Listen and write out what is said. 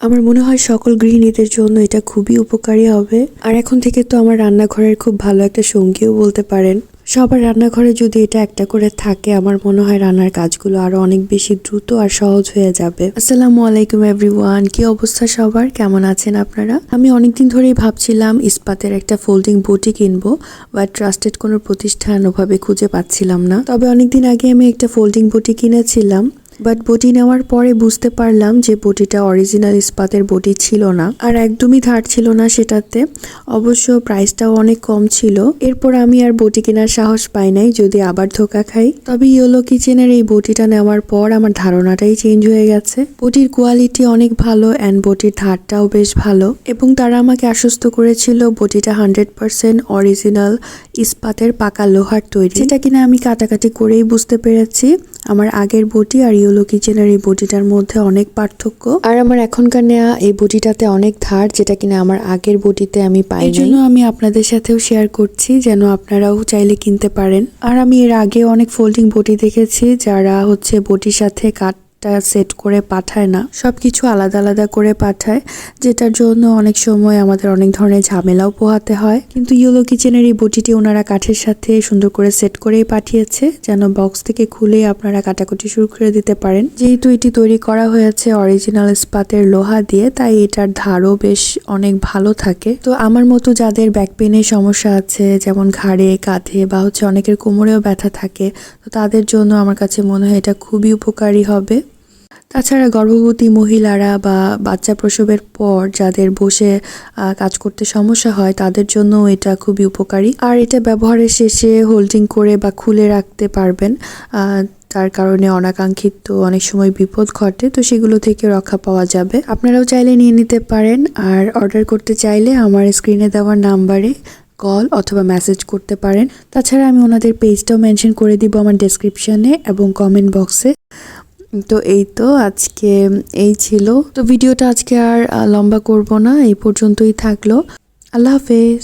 আমার মনে হয় সকল গৃহিণীদের জন্য এটা খুবই উপকারী হবে। আর এখন থেকে তো আমার রান্নাঘরের খুব ভালো একটা সঙ্গীও বলতে পারেন। সবার রান্নাঘরে যদি এটা একটা করে থাকে, আমার মনে হয় রান্নার কাজগুলো আরও অনেক বেশি দ্রুত আর সহজ হয়ে যাবে। আসসালামু আলাইকুম এভরিওয়ান কি অবস্থা সবার? কেমন আছেন আপনারা? আমি অনেকদিন ধরেই ভাবছিলাম ইস্পাতের একটা ফোল্ডিং বটি কিনবো বা ট্রাস্টেড কোনো প্রতিষ্ঠান ওভাবে খুঁজে পাচ্ছিলাম না। তবে অনেকদিন আগে আমি একটা ফোল্ডিং বটি কিনেছিলাম। বাট বটি নেওয়ার পরে বুঝতে পারলাম যে বটিটা অরিজিনাল ইস্পাতের বটি ছিল না। আর একদমই ধার ছিল না সেটাতে। অবশ্য প্রাইসটাও অনেক কম ছিল। এরপর আমি আর বটি কেনার সাহস পাই নাই, যদি আবার ধোকা খাই। তবে ইয়েলো কিচেনের এই বটিটা নেওয়ার পর আমার ধারণাটাই চেঞ্জ হয়ে গেছে। বটির কোয়ালিটি অনেক ভালো অ্যান্ড বটির ধারটাও বেশ ভালো। এবং তারা আমাকে আশ্বস্ত করেছিল বটিটা হান্ড্রেড পার্সেন্ট অরিজিনাল ইস্পাতের পাকা লোহার তৈরি। যেটা কিনা আমি কাটাকাটি করেই বুঝতে পেরেছি। আমার আগের বটি আর ইয়েলো কিচেনের এই বটিটার মধ্যে অনেক পার্থক্য। আর আমার এখনকার নেওয়া এই বটিটাতে অনেক ধার, যেটা কিনা আমার আগের বটিতে আমি পাই এই জন্য আমি আপনাদের সাথেও শেয়ার করছি, যেন আপনারাও চাইলে কিনতে পারেন। আর আমি এর আগে অনেক ফোল্ডিং বটি দেখেছি, যারা হচ্ছে বটির সাথে কাঠ টা সেট করে পাঠায় না। সব কিছু আলাদা আলাদা করে পাঠায়, যেটার জন্য অনেক সময় আমাদের অনেক ধরনের ঝামেলাও পোহাতে হয়। কিন্তু ইয়েলো কিচেনের এই বটিটি ওনারা কাঠের সাথে সুন্দর করে সেট করেই পাঠিয়েছে, যেন বক্স থেকে খুলে আপনারা কাটাকুটি শুরু করে দিতে পারেন। যেহেতু এটি তৈরি করা হয়েছে অরিজিনাল ইস্পাতের লোহা দিয়ে, তাই এটার ধারও বেশ অনেক ভালো থাকে। তো আমার মতো যাদের ব্যাক পেনের সমস্যা আছে, যেমন ঘাড়ে, কাঁধে বা হচ্ছে অনেকের কোমরেও ব্যথা থাকে, তো তাদের জন্য আমার কাছে মনে হয় এটা খুবই উপকারী হবে। তাছাড়া গর্ভবতী মহিলারা বা বাচ্চা প্রসবের পর যাদের বসে কাজ করতে সমস্যা হয়, তাদের জন্য এটা খুবই উপকারী। আর এটা ব্যবহারের শেষে হোল্ডিং করে বা খুলে রাখতে পারবেন তার কারণে অনাকাঙ্ক্ষিত অনেক সময় বিপদ ঘটে, তো সেগুলো থেকে রক্ষা পাওয়া যাবে। আপনারাও চাইলে নিয়ে নিতে পারেন, আর অর্ডার করতে চাইলে আমার স্ক্রিনে দেওয়ার নাম্বারে কল অথবা মেসেজ করতে পারেন। তাছাড়া আমি ওনাদের পেজটাও মেনশন করে দিব আমার ডেসক্রিপশনে এবং কমেন্ট বক্সে তো এই তো আজকে এই ছিল। তো ভিডিওটা আজকে আর লম্বা করব না, এই পর্যন্তই থাকল। আল্লাহ হাফেজ।